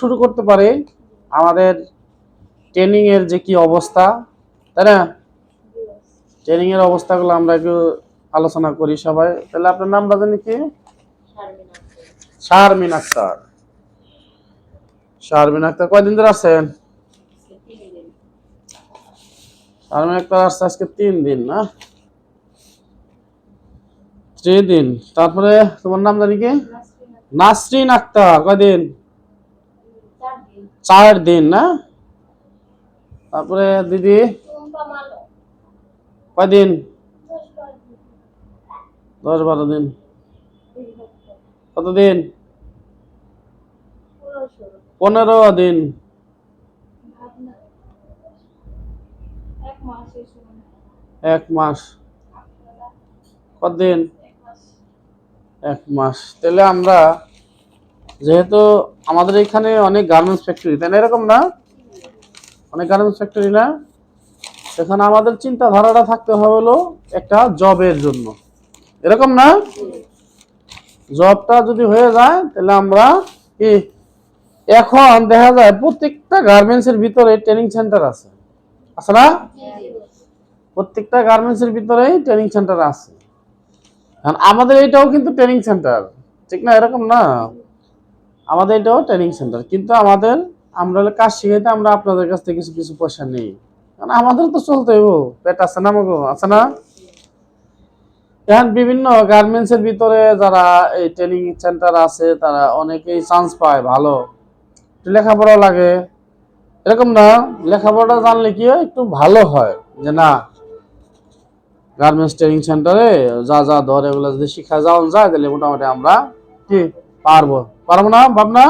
শুরু করতে পারি আমাদের ট্রেনিং এর যে কি অবস্থা, তাই না? ট্রেনিং এর অবস্থাগুলো আমরা একটু আলোচনা করি সবাই। তাহলে আপনার নামটা জানি কি? শারমিন আক্তার। শারমিন আক্তার কয়দিন ধরে আছেন? শারমিন আক্তার আসছে আজকে তিন দিন, না? তিন দিন তারপরে তোমার নাম জানি কি? নাসরিন আক্তার। কয়দিন? চার দিন, না? তারপরে দিদি? কয়দিন? দশ বারো দিন। কতদিন? পনেরো দিন। এক মাস। কতদিন? এক মাস। তাহলে আমরা যেহেতু আমাদের এখানে অনেক গার্মেন্টস ফ্যাক্টরি তাই না? এরকম না? অনেক গার্মেন্টস ফ্যাক্টরি না? সেখানে আমাদের চিন্তাধারাটা থাকতে হলো একটা জবের জন্য। এরকম না? জবটা যদি হয়ে যায়, তাহলে আমরা কি? এখন দেখা যায় প্রত্যেকটা গার্মেন্টস এর ভিতরে ট্রেনিং সেন্টার আছে। আছে না? প্রত্যেকটা গার্মেন্টস এর ভিতরেই ট্রেনিং সেন্টার আছে। আমাদের এটাও কিন্তু ট্রেনিং সেন্টার ঠিক না? এরকম না? আমাদের এটাও ট্রেনিং সেন্টার কিন্তু আমাদের, আমরা কাজ শিখাইতে আমরা আপনাদের কাছ থেকে কিছু কিছু পয়সা নেই। কারণ আমাদের তো চলতে হইব, পেট আছে না মগো আছে না? এখন বিভিন্ন গার্মেন্টস এর ভিতরে যারা এই ট্রেনিং সেন্টার আছে, তারা অনেকেই চান্স পায়, ভালো। লেখাপড়া লাগে। এরকম না লেখাপড়া জানলে কি হয়, একটু ভালো হয়, যে না গার্মেন্টস ট্রেনিং সেন্টারে যা যা ধর, এগুলো যদি শিখা যাওয়া যায়, তাহলে মোটামুটি আমরা কি পারব। পারব না ভাবনা?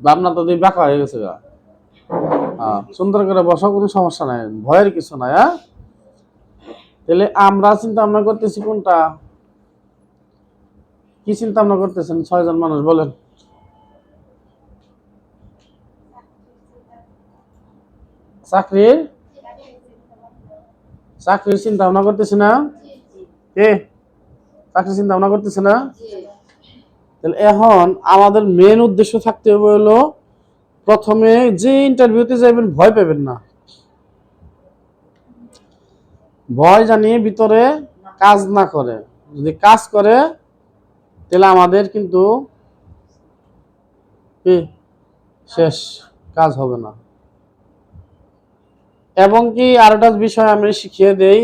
ভাবনা তো তুই হয়ে গেছে গা। হ্যাঁ, সুন্দর করে বসা কোনো সমস্যা নাই। ভয়ের কিছু নাই হ্যাঁ? তাহলে আমরা চিন্তা ভাবনা করতেছি কোনটা? কি চিন্তা ভাবনা করতেছেন? ছয়জন মানুষ বলেন। চাকরির চাকরির চিন্তা ভাবনা করতেছে না? কে? চাকরির চিন্তা ভাবনা করতেছে না? তাহলে এখন আমাদের মেন উদ্দেশ্য থাকতে হবে হলো প্রথমে যে ইন্টারভিউতে যাবেন ভয় পাবেন না। ভয় জানিয়ে ভিতরে কাজ না করে। যদি কাজ করে, তাহলে আমাদের কিন্তু শেষ, কাজ হবে না। এবং কি আরেকটা বিষয় আমি শিখিয়ে দেই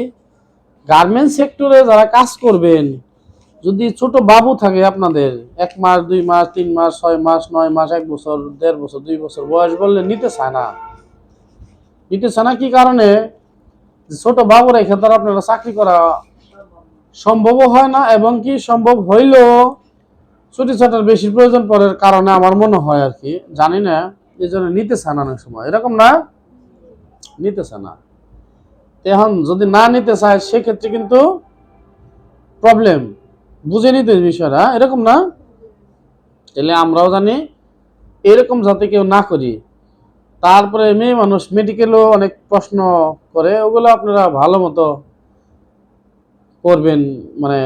গার্মেন্টস সেক্টরে যারা কাজ করবেন যদি ছোট বাবু থাকে আপনাদের, এক মাস, দুই মাস, তিন মাস, ছয় মাস, নয় মাস, এক বছর, দেড় বছর, দুই বছর বয়স বললে নিতে চায় না। নিতে চায় না কি কারণে? ছোট বাবু রেখে তার আপনারা চাকরি করা সম্ভবও হয় না এবং কি সম্ভব হইলেও ছুটি ছাটার বেশি প্রয়োজন পড়ার কারণে আমার মনে হয় আর কি। জানি না, এই জন্য নিতে চায় না অনেক সময়। এরকম না? নিতে চায় না। এখন যদি না নিতে চায়, সেক্ষেত্রে কিন্তু প্রবলেম বুঝে নিতে বিষয়টা, এরকম না? তাহলে আমরাও জানি, এরকম যাতে কেউ না করি। তারপরে মেয়ে মানুষ মেডিকেলও অনেক প্রশ্ন করে, ওগুলো আপনারা ভালো মতো করবেন। মানে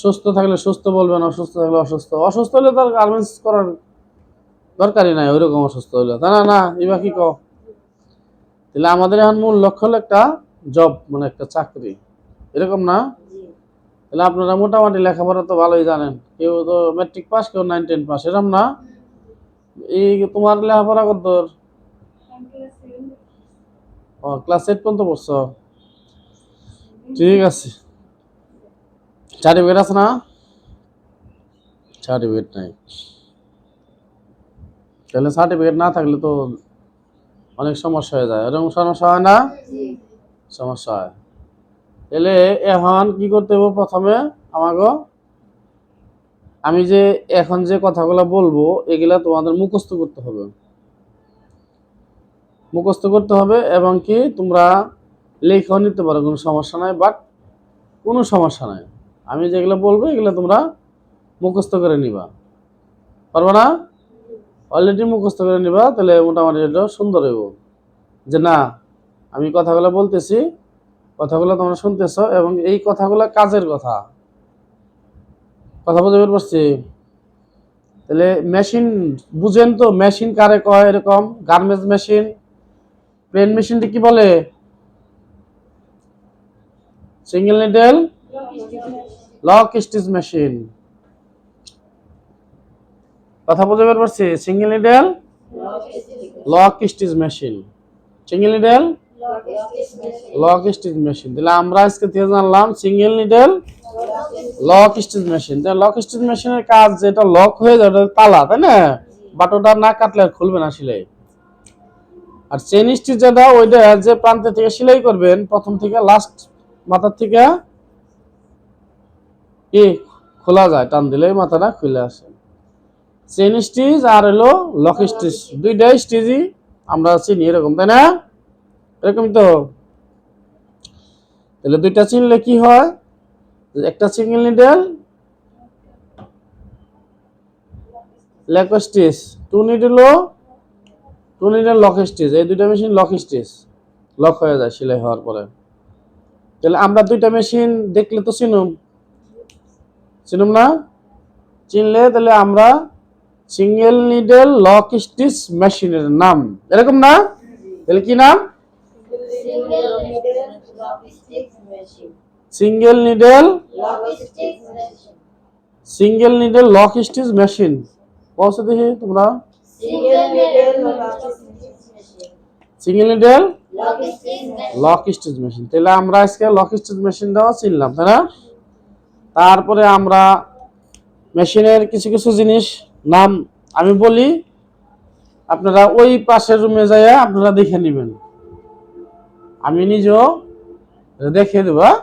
সুস্থ থাকলে সুস্থ বলবেন, অসুস্থ থাকলে অসুস্থ। অসুস্থ হলে তার গার্মেন্টস করার দরকারই নাই, ওইরকম অসুস্থ হইলে তা না না, এবার কি তাহলে আমাদের এখন মূল লক্ষ্য হলো একটা জব মানে একটা চাকরি। এরকম না? তাহলে আপনারা মোটামুটি লেখাপড়া তো ভালোই জানেন। কেউ তো ম্যাট্রিক পাস কেউ নাইন টেন পাস এরম না? এই তোমার লেখাপড়া কত ও ক্লাস এইট পর্যন্ত পড়ছো? ঠিক আছে। সার্টিফিকেট আছে না? সার্টিফিকেট নাই। তাহলে সার্টিফিকেট না থাকলে তো অনেক সমস্যা হয়ে যায়। এরকম সমস্যা হয় না? সমস্যা হয়। তাহলে এখন কি করতে হবে প্রথমে আমাকে আমি যে এখন যে কথাগুলো বলব, এগুলা তোমাদের মুখস্থ করতে হবে। মুখস্থ করতে হবে এবং কি তোমরা লেখাও নিতে পারো, কোনো সমস্যা নাই বাট কোনো সমস্যা নাই। আমি যেগুলো বলব, এগুলো তোমরা মুখস্থ করে নিবা। পারবে না? অলরেডি মুখস্থ করে নিবা, তাহলে মোটামুটি এটা সুন্দর হইব। যে না, আমি কথাগুলো বলতেছি কথাগুলো তোমরা শুনতেছ এবং এই কথাগুলো কাজের কথা। কথা বুঝতে পারছি তাহলে মেশিন বুঝেন তো মেশিন কারে কয় এরকম? গার্মেন্টস মেশিন প্লেন মেশিনটি কি বলে? Single needle lock stitch machine কথা বুঝতে পারছি single needle lock stitch machine single needle lock stitch machine তাহলে আমরা আজকে থেকে জানলাম single needle lock stitch machine তাহলে লক স্টিচ মেশিনের কাজ যেটা লক হয়ে যায়, ওটা তালা, তাই না? বাট ওটা না কাটলে আর খুলবে না সেলাই। আর চেন স্টিচ যেটা, ওইটা যে প্রান্ত থেকে সেলাই করবেন, প্রথম থেকে লাস্ট মাথার থেকে কি? খোলা যায়, টান দিলেই মাথাটা খুলে আসে। চেন স্টিচ আর হলো লক স্টিচ দুইটাই স্টিচই আমরা চিনি এরকম, তাই না? এরকম তো। তাহলে দুইটা চিনলে কি হয়? একটা single needle lock stitch two নিডেলও two needle lock stitch এই দুইটা মেশিন লক স্টিচ লক হয়ে যায় সেলাই হওয়ার পরে। তাহলে আমরা দুইটা মেশিন দেখলে তো চিনুম। চিনুম না? চিনলে তাহলে আমরা সিঙ্গেল নিডেল লক স্টিচ মেশিনের নাম। এরকম না? তাহলে কি নাম? Single needle. Single needle lock stitch machine পৌঁছে দেখি তোমরা. Single needle. Lock stitch machine তাহলে আমরা আজকে লক স্টিচ মেশিনটাও চিনলাম তাই না তারপরে আমরা মেশিনের কিছু কিছু জিনিস নাম আমি বলি আপনারা ওই পাশের রুমে যাইয়া আপনারা দেখে নেবেন আমি নিজেও দেখে দেব হ্যাঁ?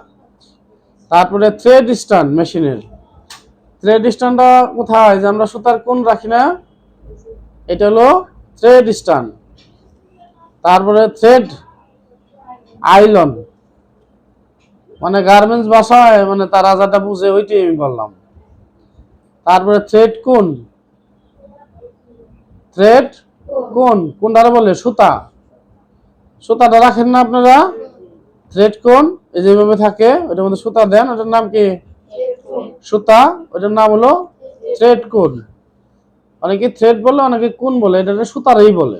তারপরে থ্রেড স্ট্যান্ড মেশিনের থ্রেড স্ট্যান্ডটা কোথায়? যে আমরা সুতার কোন রাখি না, এটা হলো থ্রেড স্ট্যান্ড তারপরে থ্রেড আইলন। মানে গার্মেন্টস বাসায় মানে তার যেটা বুঝে ওইটাই আমি বললাম তারপরে থ্রেড কোন থ্রেড কোন কোনটা বলে? সুতা। সুতাটা রাখেন না আপনারা? থ্রেড কোন এই যেভাবে থাকে, ওটার মধ্যে সুতা দেন, ওটার নাম কি? সুতা, ওটার নাম হলো থ্রেড কোন অনেকে থ্রেড বলে, অনেকে কোন বলে, এটা সুতারই বলে।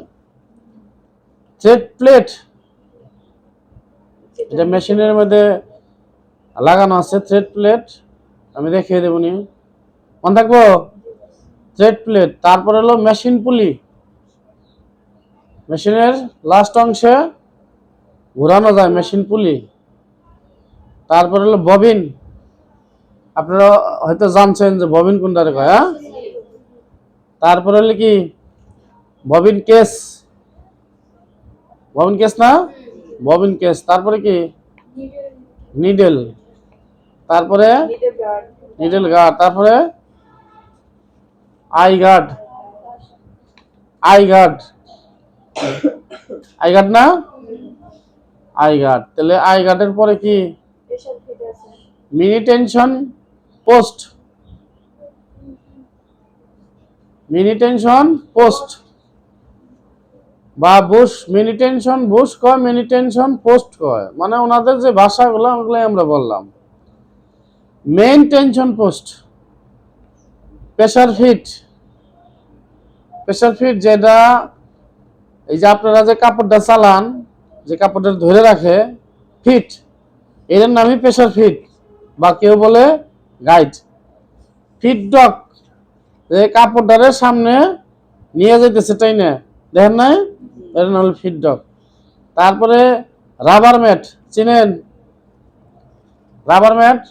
থ্রেড প্লেট এটা মেশিনের মধ্যে লাগানো আছে থ্রেড প্লেট আমি দেখিয়ে দেবো নি মনে থাকব? থ্রেড প্লেট তারপরে হলো মেশিন পুলি মেশিনের লাস্ট অংশে ঘোরানো যায় মেশিন পুলি তারপরে হলো ববিন আপনারা হয়তো জানছেন যে ববিন কোনটারে কয় হ্যাঁ? তারপরে হলো কি? ববিন কেস ববিন কেস না? ববিন কেস তারপরে কি? নিডেল তারপরে? নিডেল গার্ড তারপরে? Eye guard eye guard eye guard না? আই গার্ড তাহলে আই গার্ডের পরে কি? Mini tension post. Mini tension post. বা বুশ মিনি টেনশন বুশ কয় মিনি টেনশন পোস্ট কয়। মানে ওনাদের যে ভাষাগুলো ওগুলো আমরা বললাম। Main tension post. Pressure feet. Pressure feet যেটা এই যে আপনারা যে কাপড়টা চালান যে কাপড়টা ধরে রাখে, ফিট। এর নামই প্রেশার ফিট বা কেউ বলে গাইড ফিট ডক যে কাপড়টারের সামনে নিয়ে যেতেছে না দেখেন নাই? এর নাম ফিট ডক তারপরে রাবার ম্যাট চিনেন? রাবার ম্যাট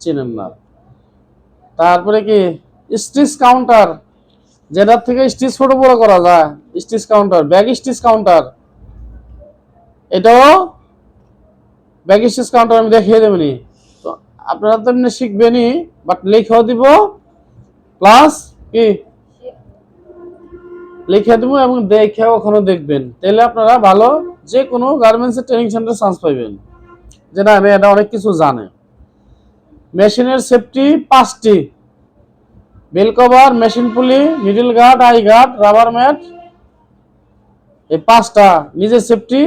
চিনেন না। তারপরে কি? স্টিচ কাউন্টার যেটার থেকে স্টিচ ছোট বড় করা যায় stitch counter back stitch counter এটাও ব্যাগ স্টিচ কাউন্টার আমি দেখিয়ে দেবনি। তো আপনারা তো এমনি শিখবেনই বাট লিখেও দিব প্লাস কি? লিখে দেবো এবং দেখেও ওখানে দেখবেন। তাহলে আপনারা ভালো যে কোনো গার্মেন্টসের ট্রেনিং সেন্টার চান্স পাইবেন। যে না, আমি এটা অনেক কিছু জানে। মেশিনের সেফটি পাঁচটি। Belt cover machine pulley needle guard eye guard rubber mat এই পাঁচটা। নিজের সেফটি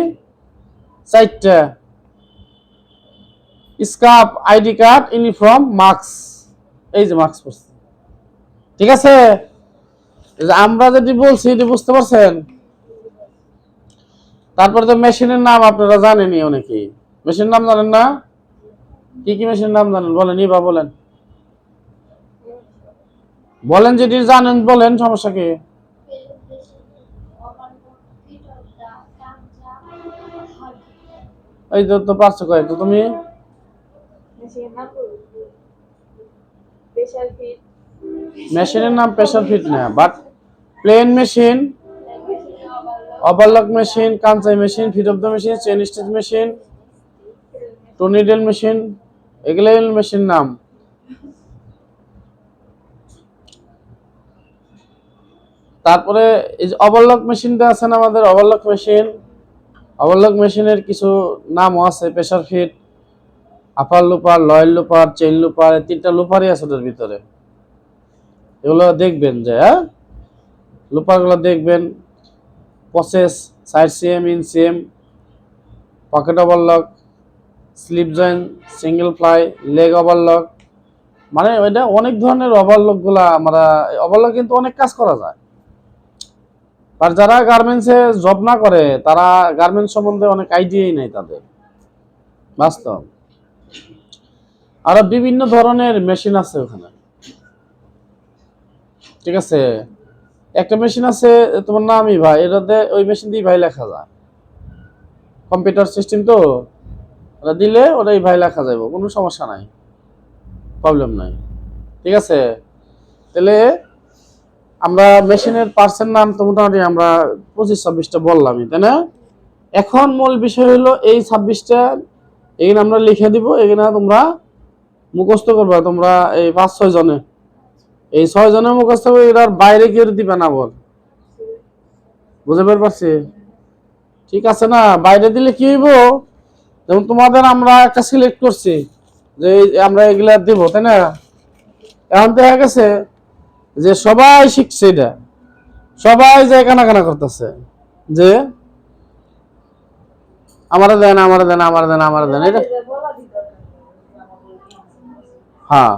চারটা। Scarf, ID card, uniform, mask. এই যে মাস্ক পরছে। ঠিক আছে? আমরা যেটি বলছি, এটি বুঝতে পারছেন? তারপরে তো মেশিনের নাম আপনারা জানেনই অনেকেই মেশিনের নাম জানেন না? কি কি মেশিনের নাম জানেন? বলেন বা বলেন। বলেন যেটি জানেন, বলেন, সমস্যা কি? এই তো তো পারছ তো তুমি? মেশিনের নাম প্রেশার ফিট না but plain machine overlock machine Kansai machine feet of the machine chain stitch machine two needle machine এগুলো মেশিন নাম। তারপরে এই যে ওভারলক মেশিনটা আছে না আমাদের ওভারলক মেশিন ওভারলক মেশিনের কিছু নামও আছে pressure feet upper looper lower looper chain looper তিনটা লুপারই আছে ওদের ভিতরে। এগুলো দেখবেন যে হ্যাঁ? লুপারগুলো দেখবেন process side CM in CM pocket overlock slip joint single fly leg overlock মানে ওইটা অনেক ধরনের ওভারলকগুলা আমরা ওভারলক কিন্তু অনেক কাজ করা যায়। আর যারা গার্মেন্টসে জব না করে, তারা গার্মেন্টস সম্বন্ধে অনেক আইডিয়াই নেই তাদের। বাস্তব। আরও বিভিন্ন ধরনের মেশিন আছে ওখানে। ঠিক আছে? একটা মেশিন আছে, তোমার নামই ভাই, এটাতে ওই মেশিন দিয়ে ভাই লেখা যায়। কম্পিউটার সিস্টেম তো, ওটা দিলে ওটাই ভাই লেখা যাবে কোনো সমস্যা নাই। প্রবলেম নাই। ঠিক আছে? তাহলে আমরা মেশিনের পার্সের নাম তো মোটামুটি আমরা পঁচিশ, ছাব্বিশটা বললামই, তাই না? এখন মূল বিষয় হলো এই ছাব্বিশটা, এখানে আমরা লিখে দিব, এখানে তোমরা মুখস্থ করবা, তোমরা এই পাঁচ, ছয় জনে। এই ছয় জনের মুখস্থ করে এটার বাইরে কেউ দিবে না বল। বুঝে পেরে পারছি ঠিক আছে না? বাইরে দিলে কি হইব? যেমন তোমাদের আমরা একটা সিলেক্ট করছি, যে আমরা এগুলা দিব, তাই না? এখন দেখা গেছে যে সবাই শিখছে এটা। সবাই যে কানা কানা করতেছে, যে আমারে দেন, আমার দেন আমার দেন আমার দেন, এটা হ্যাঁ।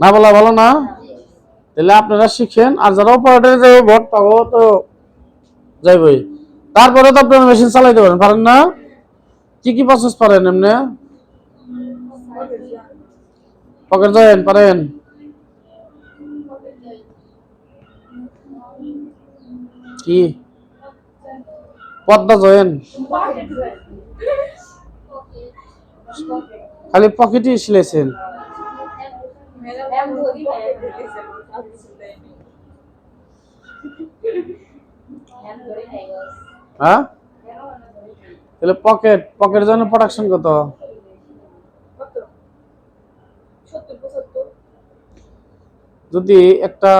না বলা ভালো না? তাহলে আপনারা শিখেন, আর যারা অপারেটরে যাবে ভোট পাবো তো যাইবই। তারপরে তো আপনারা মেশিন চালাইতে পারেন পারেন না? কি কি প্রসেস পারেন এমনি? পকেট জয়েন পারেন। কি? পদ্মা জয়েন। খালি পকেটই সিলেছেন হ্যাঁ? তাহলে পকেট পকেট জন্য প্রোডাকশন কত? যদি একটা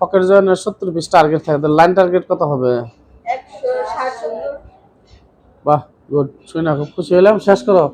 পকেট জয়েনের সত্তর পিস টার্গেট থাকে লাইন টার্গেট কত হবে? বাহ গুড শুনে খুব খুশি হলাম। শেষ করো।